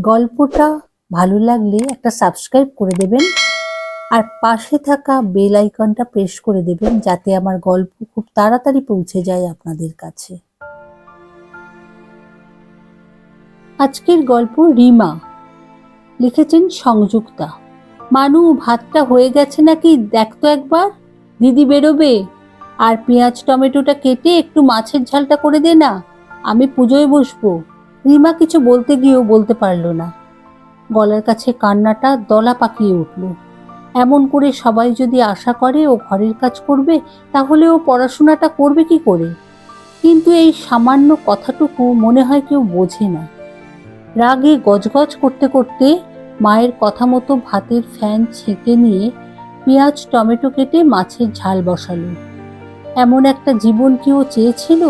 গল্পটা ভালো লাগলে একটা সাবস্ক্রাইব করে দেবেন। আর পাশে থাকা বেল আইকনটা প্রেস করে দেবেন যাতে আমার গল্প খুব তাড়াতাড়ি পৌঁছে যায় আপনাদের কাছে। আজকের গল্প রিমা। লিখেছেন সংযুক্তা। মানু, ভাতটা হয়ে গেছে নাকি? দেখতো একবার। দিদি বেরোবে। আর পেঁয়াজ, টমেটোটা কেটে একটু মাছের ঝালটা করে দে না। আমি পুজোয় বসবো। রিমা কিছু বলতে গিয়েও বলতে পারল না। গলার কাছে কান্নাটা দলা পাকিয়ে উঠল। এমন করে সবাই যদি আশা করে ও ঘরের কাজ করবে, তাহলে ও পড়াশোনাটা করবে কি করে? কিন্তু এই সামান্য কথাটুকু মনে হয় কেউ বোঝে না। রাগে গজগজ করতে করতে মায়ের কথা মতো ভাতের ফ্যান ছেঁকে নিয়ে পেঁয়াজ, টমেটো কেটে মাছের ঝাল বসালো। এমন একটা জীবন কি ও চেয়েছিল?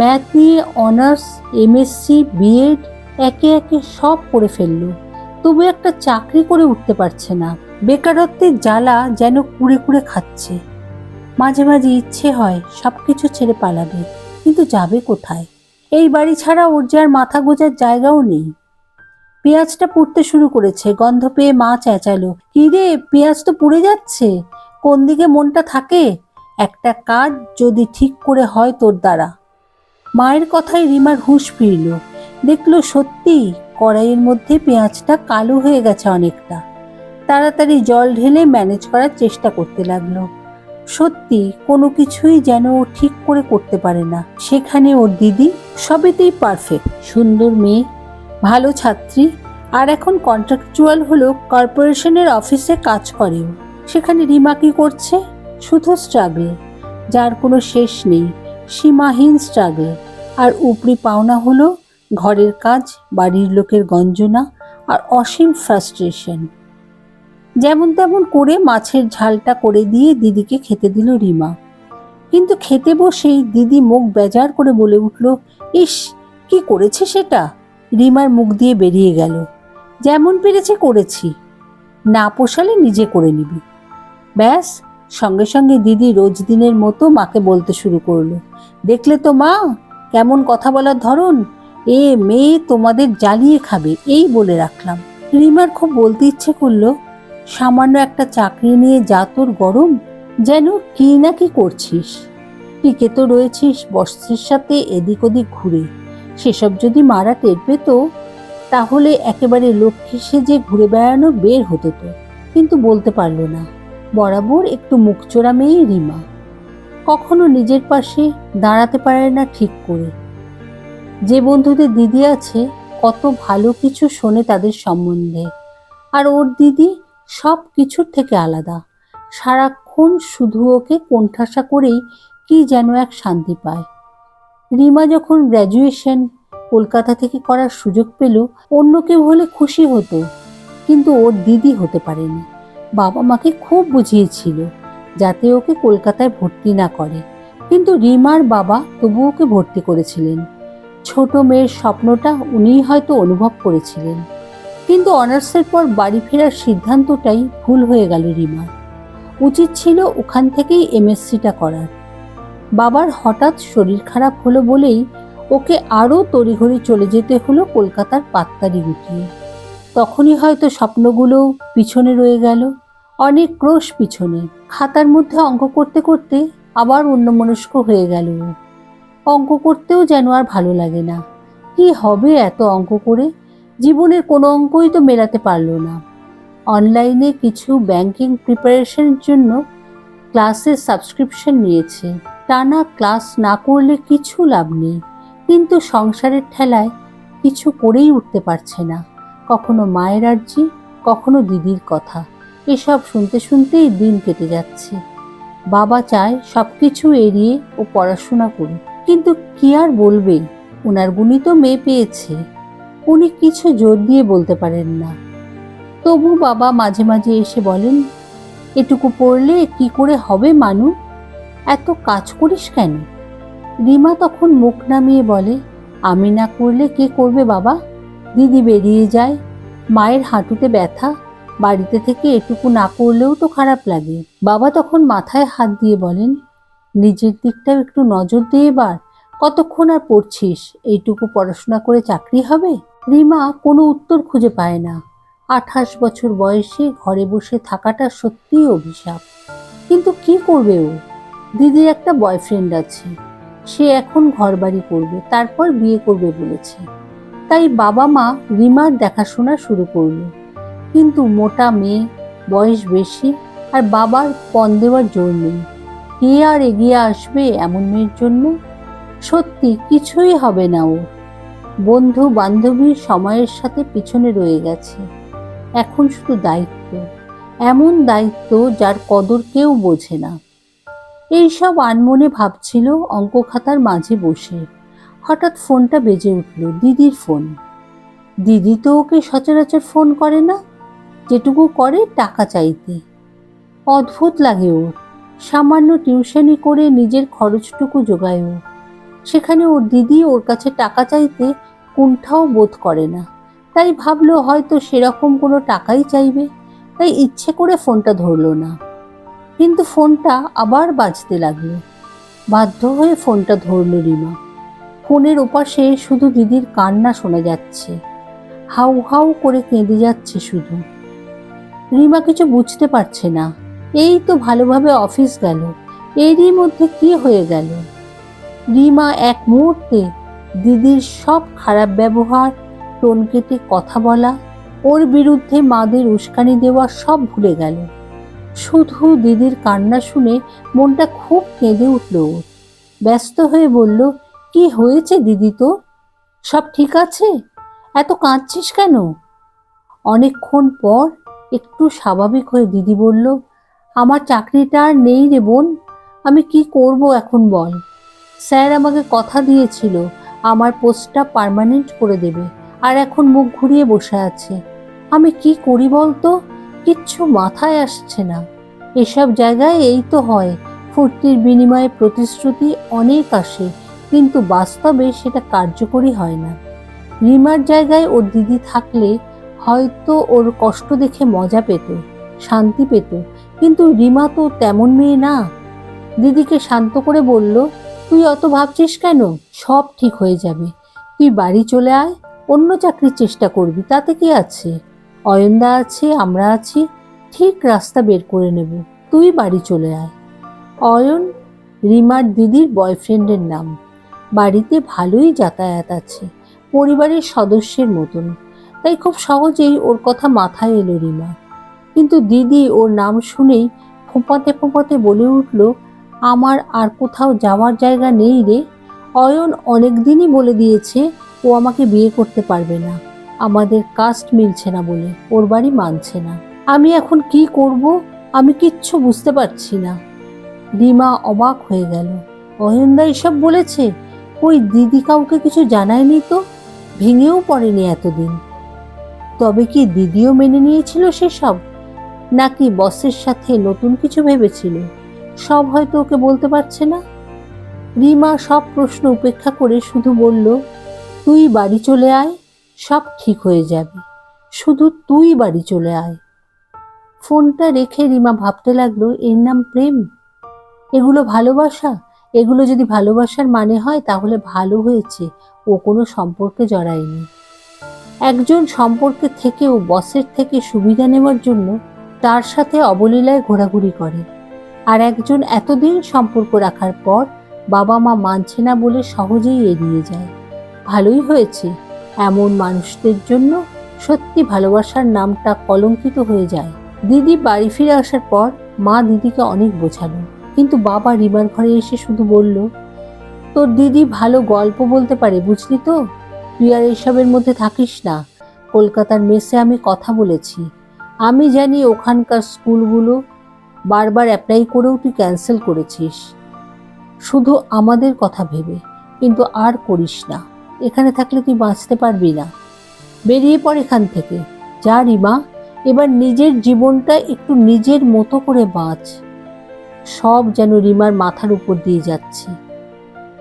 ম্যাথ নিয়ে অনার্স এমএসসি বিএড একে একে সব করে ফেলল। তবু একটা চাকরি করে উঠতে পারছে না। বেকারত্বের জ্বালা যেন কুড়ে কুড়ে খাচ্ছে। মাঝে মাঝে ইচ্ছে হয় সব কিছু ছেড়ে পালাবে, কিন্তু যাবে কোথায়? এই বাড়ি ছাড়া ওর যে আর মাথা গোজার জায়গাও নেই। পেঁয়াজটা পুড়তে শুরু করেছে, গন্ধ পেয়ে মা চেঁচালো কি রে পেঁয়াজ তো পুড়ে যাচ্ছে। কোন দিকে মনটা থাকে? একটা কাজ যদি ঠিক করে হয় তোর দ্বারা। মায়ের কথায় রিমার হুঁশ ফিরল। দেখল সত্যি কড়াইয়ের মধ্যে পেঁয়াজটা কালো হয়ে গেছে অনেকটা। তাড়াতাড়ি জল ঢেলে ম্যানেজ করার চেষ্টা করতে লাগল। সত্যি কোনো কিছুই যেন ও ঠিক করে করতে পারে না। সেখানে ওর দিদি সবেতেই পারফেক্ট সুন্দর মেয়ে, ভালো ছাত্রী আর এখন কন্ট্রাকচুয়াল হলো কর্পোরেশনের অফিসে কাজ করেও। সেখানে রিমা কি করছে? শুধু স্ট্রাগল যার কোনো শেষ নেই, সীমাহীন স্ট্রাগল আর উপরি পাওনা হলো ঘরের কাজ, বাড়ির লোকের গঞ্জনা আর অসীম ফ্রাস্ট্রেশন যেমন তেমন করে মাছের ঝালটা করে দিয়ে দিদিকে খেতে দিল রিমা। কিন্তু খেতে বসেই দিদি মুখ বেজার করে বলে উঠল, ইস, কি করেছে সেটা? রিমার মুখ দিয়ে বেরিয়ে গেল। যেমন পেরেছে করেছি। না পোষালে নিজে করে নিবি। ব্যাস সঙ্গে সঙ্গে দিদি রোজ দিনের মতো মাকে বলতে শুরু করল। দেখলে তো মা, কেমন কথা বলার ধরন? এ মেয়ে তোমাদের জ্বালিয়ে খাবে, এই বলে রাখলাম। রিমার খুব বলতে ইচ্ছে করল, সামান্য একটা চাকরি নিয়ে যা তোর গরম, যেন কি না কি করছিস। টিকে তো রয়েছিস বস্ত্রের সাথে এদিক ওদিক ঘুরে। সেসব যদি মারা টের পেত, তাহলে একেবারে লক্ষ্মী সেজে ঘুরে বেড়ানো বের হতো তো। কিন্তু বলতে পারল না। বরাবর একটু মুখ মুখচোরা মেয়ে রিমা। কখনো নিজের পাশে দাঁড়াতে পারে না ঠিক করে। যে বন্ধুদের দিদি আছে, কত ভালো কিছু শোনে তাদের সম্বন্ধে। আর ওর দিদি সব কিছুর থেকে আলাদা। সারাক্ষণ শুধু ওকে কোণঠাসা করেই কি যেন এক শান্তি পায়। রিমা যখন গ্র্যাজুয়েশন কলকাতা থেকে করার সুযোগ পেল, অন্য কেউ হলে খুশি হতো, কিন্তু ওর দিদি হতে পারেনি। বাবা মাকে খুব বুঝিয়েছিল যাতে ওকে কলকাতায় ভর্তি না করে। কিন্তু রিমার বাবা তবু ওকে ভর্তি করেছিলেন। ছোট মেয়ের স্বপ্নটা উনিই হয়তো অনুভব করেছিলেন। কিন্তু অনার্সের পর বাড়ি ফেরার সিদ্ধান্তটাই ভুল হয়ে গেল রিমার। উচিত ছিল ওখান থেকেই এমএসসিটা করার। বাবার হঠাৎ শরীর খারাপ হলো বলেই ওকে আরও তড়িঘড়ি চলে যেতে হলো কলকাতার পাত্তারি গুটিয়ে তখনই হয়তো স্বপ্নগুলোও পিছনে রয়ে গেল। অনেক ক্রোশ পিছনে। খাতার মধ্যে অঙ্ক করতে করতে আবার অন্যমনস্ক হয়ে গেল অঙ্ক করতেও যেন আর ভালো লাগে না। কি হবে এত অঙ্ক করে? জীবনের কোনো অঙ্কই তো মেলাতে পারল না। অনলাইনে কিছু ব্যাংকিং প্রিপারেশনের জন্য ক্লাসের সাবস্ক্রিপশন নিয়েছে। টানা ক্লাস না করলে কিছু লাভ নেই। কিন্তু সংসারের ঠেলায় কিছু করেই উঠতে পারছে না। কখনো মায়ের আর্জি, কখনো দিদির কথা। এসব শুনতে শুনতেই দিন কেটে যাচ্ছে। বাবা চায় সব কিছু এড়িয়ে ও পড়াশোনা করুক। কিন্তু কি আর বলবে? ওনার গুণই তো মেয়ে পেয়েছে। উনি কিছু জোর দিয়ে বলতে পারেন না। তবু বাবা মাঝে মাঝে এসে বলেন, এটুকু পড়লে কি করে হবে মানু? এত কাজ করিস কেন? রিমা তখন মুখ নামিয়ে বলে, আমি না করলে কে করবে বাবা? দিদি বেরিয়ে যায়। মায়ের হাঁটুতে ব্যথা, বাড়িতে থেকে এটুকু না করলেও তো খারাপ লাগে। বাবা তখন মাথায় হাত দিয়ে বলেন, নিজের দিকটাও একটু নজর দিয়ে এবার, কতক্ষণ আর পড়ছিস? এইটুকু পড়াশোনা করে চাকরি হবে? রিমা কোনো উত্তর খুঁজে পায় না। আঠাশ বছর বয়সে ঘরে বসে থাকাটা সত্যিই অভিশাপ। কিন্তু কি করবে ও? দিদির একটা বয়ফ্রেন্ড আছে। সে এখন ঘরবাড়ি করবে, তারপর বিয়ে করবে বলেছে। তাই বাবা মা রিমার দেখাশোনা শুরু করল। কিন্তু মোটা মেয়ে, বয়স বেশি আর বাবার পণ দেওয়ার জোর নেই। কে আর এগিয়ে আসবে এমন মেয়ের জন্য? সত্যি কিছুই হবে না ও। বন্ধু বান্ধবী সময়ের সাথে পিছনে রয়ে গেছে। এখন শুধু দায়িত্ব। এমন দায়িত্ব যার কদর কেউ বোঝে না। এইসব আনমনে ভাবছিল অঙ্ক খাতার মাঝে বসে। হঠাৎ ফোনটা বেজে উঠল দিদির ফোন। দিদি তো ওকে সচরাচর ফোন করে না, যেটুকু করে টাকা চাইতে। অদ্ভুত লাগে ওর। সামান্য টিউশনি করে নিজের খরচটুকু জোগায় ও। সেখানে ওর দিদি ওর কাছে টাকা চাইতে কুণ্ঠাও বোধ করে না। তাই ভাবলো হয়তো সেরকম কোনো টাকাই চাইবে, তাই ইচ্ছে করে ফোনটা ধরলো না। কিন্তু ফোনটা আবার বাজতে লাগল। বাধ্য হয়ে ফোনটা ধরলো রিমা। ফোনের ওপাশে শুধু দিদির কান্না শোনা যাচ্ছে। হাউ হাউ করে কেঁদে যাচ্ছে শুধু। রিমা কিছু বুঝতে পারছে না। এই তো ভালোভাবে অফিস গেল। এরই মধ্যে কি হয়ে গেল? রিমা এক মুহূর্তে দিদির সব খারাপ ব্যবহার, টোন কেটে কথা বলা, ওর বিরুদ্ধে মাদের উস্কানি দেওয়া সব ভুলে গেল। শুধু দিদির কান্না শুনে মনটা খুব কেঁদে উঠল ব্যস্ত হয়ে বলল কি হয়েছে দিদি তো? সব ঠিক আছে? এত কাঁদছিস কেন? অনেকক্ষণ পর একটু স্বাভাবিক হয়ে দিদি বলল, আমার চাকরিটা আর নেই রে বোন, আমি কি করব এখন বল? স্যার আমাকে কথা দিয়েছিল, আমার পোস্টটা পার্মানেন্ট করে দেবে, আর এখন মুখ ঘুরিয়ে বসে আছে। আমি কি করি বলতো কিচ্ছু মাথায় আসছে না। এসব জায়গায় এই তো হয়, ফুর্তির বিনিময়ে প্রতিশ্রুতি অনেক আসে কিন্তু বাস্তবে সেটা কার্যকরী হয় না। রিমার জায়গায় ওর দিদি থাকলে হয়তো ওর কষ্ট দেখে মজা পেত, শান্তি পেত, কিন্তু রিমা তো তেমন মেয়ে না। দিদিকে শান্ত করে বলল, তুই অত ভাবছিস কেন? সব ঠিক হয়ে যাবে। তুই বাড়ি চলে আয়, অন্য চাকরির চেষ্টা করবি, তাতে কি আছে? অয়নদা আছে, আমরা আছি, ঠিক রাস্তা বের করে নেব, তুই বাড়ি চলে আয়। অয়ন, রিমার দিদির বয়ফ্রেন্ডের নাম। বাড়িতে ভালোই যাতায়াত আছে, পরিবারের সদস্যের মতন। তাই খুব সহজেই ওর কথা মাথায় এলো রিমা। কিন্তু দিদি ওর নাম শুনেই ফোঁপাতে ফোঁপাতে বলে উঠল, আমার আর কোথাও যাওয়ার জায়গা নেই রে। অয়ন অনেক দিনই বলে দিয়েছে ও আমাকে বিয়ে করতে পারবে না। আমাদের কাস্ট মিলছে না বলে, ওর বাড়ি মানছে না। আমি এখন কি করব? আমি কিচ্ছু বুঝতে পারছি না। রিমা অবাক হয়ে গেল। অয়নদা এসব বলেছে? ওই দিদি কাউকে কিছু জানায়নি তো? ভেঙেও পড়েনি এতদিন। তবে কি দিদিও মেনে নিয়েছিল সেসব? নাকি বসের সাথে নতুন কিছু ভেবেছিল? সব হয়তো ওকে বলতে পারছে না? রিমা সব প্রশ্ন উপেক্ষা করে শুধু বলল, তুই বাড়ি চলে আয়, সব ঠিক হয়ে যাবে। শুধু তুই বাড়ি চলে আয়। ফোনটা রেখে রিমা ভাবতে লাগল, এর নাম প্রেম? এগুলো ভালোবাসা? এগুলো যদি ভালোবাসার মানে হয়, তাহলে ভালো হয়েছে। ও কোনো সম্পর্কে জড়ায়নি। একজন সম্পর্কে থেকেও বসের থেকে সুবিধা নেওয়ার জন্য তার সাথে অবলীলায় ঘোরাঘুরি করে। আর একজন এতদিন সম্পর্ক রাখার পর বাবা মা মানছে না বলে সহজেই এড়িয়ে যায়। ভালোই হয়েছে। এমন মানুষদের জন্য সত্যি ভালোবাসার নামটা কলঙ্কিত হয়ে যায়। দিদি বাড়ি ফিরে আসার পর মা দিদিকে অনেক বোঝালো। কিন্তু বাবা রিমার ঘরে এসে শুধু বলল, তোর দিদি ভালো গল্প বলতে পারে, বুঝলি তো? তুই আর এসবের মধ্যে থাকিস না। কলকাতার মেসে আমি কথা বলেছি। আমি জানি ওখানকার স্কুলগুলো বারবার অ্যাপ্লাই করেও তুই ক্যান্সেল করেছিস। শুধু আমাদের কথা ভেবে, কিন্তু আর করিস না। এখানে থাকলে তুই বাঁচতে পারবি না। বেরিয়ে পড় এখান থেকে। যা রিমা, এবার নিজের জীবনটা একটু নিজের মতো করে বাঁচ। সব যেন রিমার মাথার উপর দিয়ে যাচ্ছে।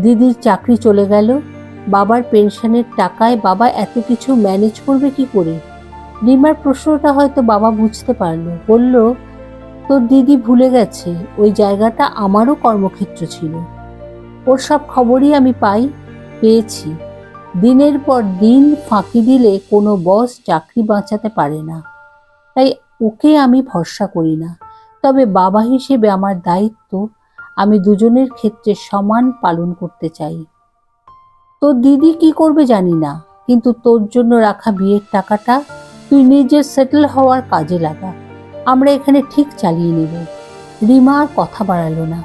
দিদির চাকরি চলে গেল, বাবার পেনশনের টাকায় বাবা এত কিছু ম্যানেজ করবে কি করে? রিমার প্রশ্নটা হয়তো বাবা বুঝতে পারল, বলল, তোর দিদি ভুলে গেছে, ওই জায়গাটা আমারও কর্মক্ষেত্র ছিল। ওর সব খবরই আমি পাই, পেয়েছি। দিনের পর দিন ফাঁকি দিলে কোনো বস চাকরি বাঁচাতে পারে না। তাই ওকে আমি ভরসা করি না। তবে বাবা হিসেবে আমার দায়িত্ব আমি দুজনের ক্ষেত্রে সমান পালন করতে চাই। তোর দিদি কি করবে জানি না, কিন্তু তোর জন্য রাখা বিয়ের টাকাটা তুই নিজের সেটেল হওয়ার কাজে লাগা। আমরা এখানে ঠিক চালিয়ে নেব। রিমা আর কথা বাড়ালো না।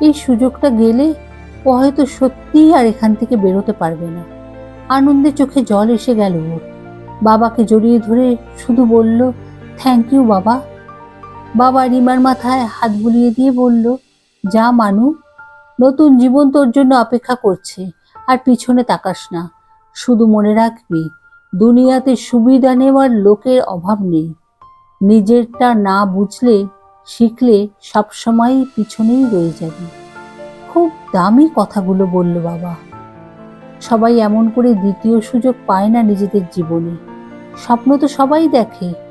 এই সুযোগটা গেলে ও হয়তো সত্যিই আর এখান থেকে বেরোতে পারবে না। আনন্দে চোখে জল এসে গেল ওর। বাবাকে জড়িয়ে ধরে শুধু বলল থ্যাংক ইউ বাবা। বাবা রিমার মাথায় হাত বুলিয়ে দিয়ে বলল, যা মানু, নতুন জীবন তোর জন্য অপেক্ষা করছে, আর পিছনে তাকাস না। শুধু মনে রাখবি, দুনিয়াতে সুবিধা নেওয়ার লোকের অভাব নেই। নিজেরটা না বুঝলে, শিখলে সবসময় পিছনেই রয়ে যাবে। খুব দামি কথাগুলো বলল বাবা। সবাই এমন করে দ্বিতীয় সুযোগ পায় না নিজেদের জীবনে। স্বপ্ন তো সবাই দেখে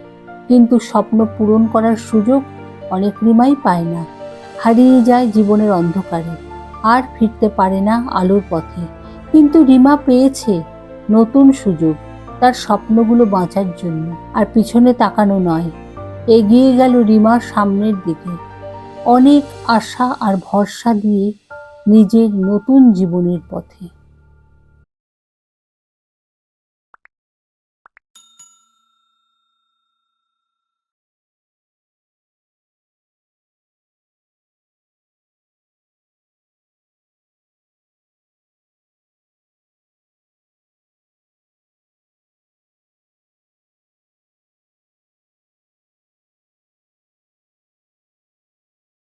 কিন্তু স্বপ্ন পূরণ করার সুযোগ অনেক রিমাই পায় না। হারিয়ে যায় জীবনের অন্ধকারে। আর ফিরতে পারে না আলোর পথে। কিন্তু রিমা পেয়েছে নতুন সুযোগ, তার স্বপ্নগুলো বাঁচার জন্য। আর পিছনে তাকানো নয়। এগিয়ে গেল রিমা সামনের দিকে। অনেক আশা আর ভরসা দিয়ে নিজের নতুন জীবনের পথে।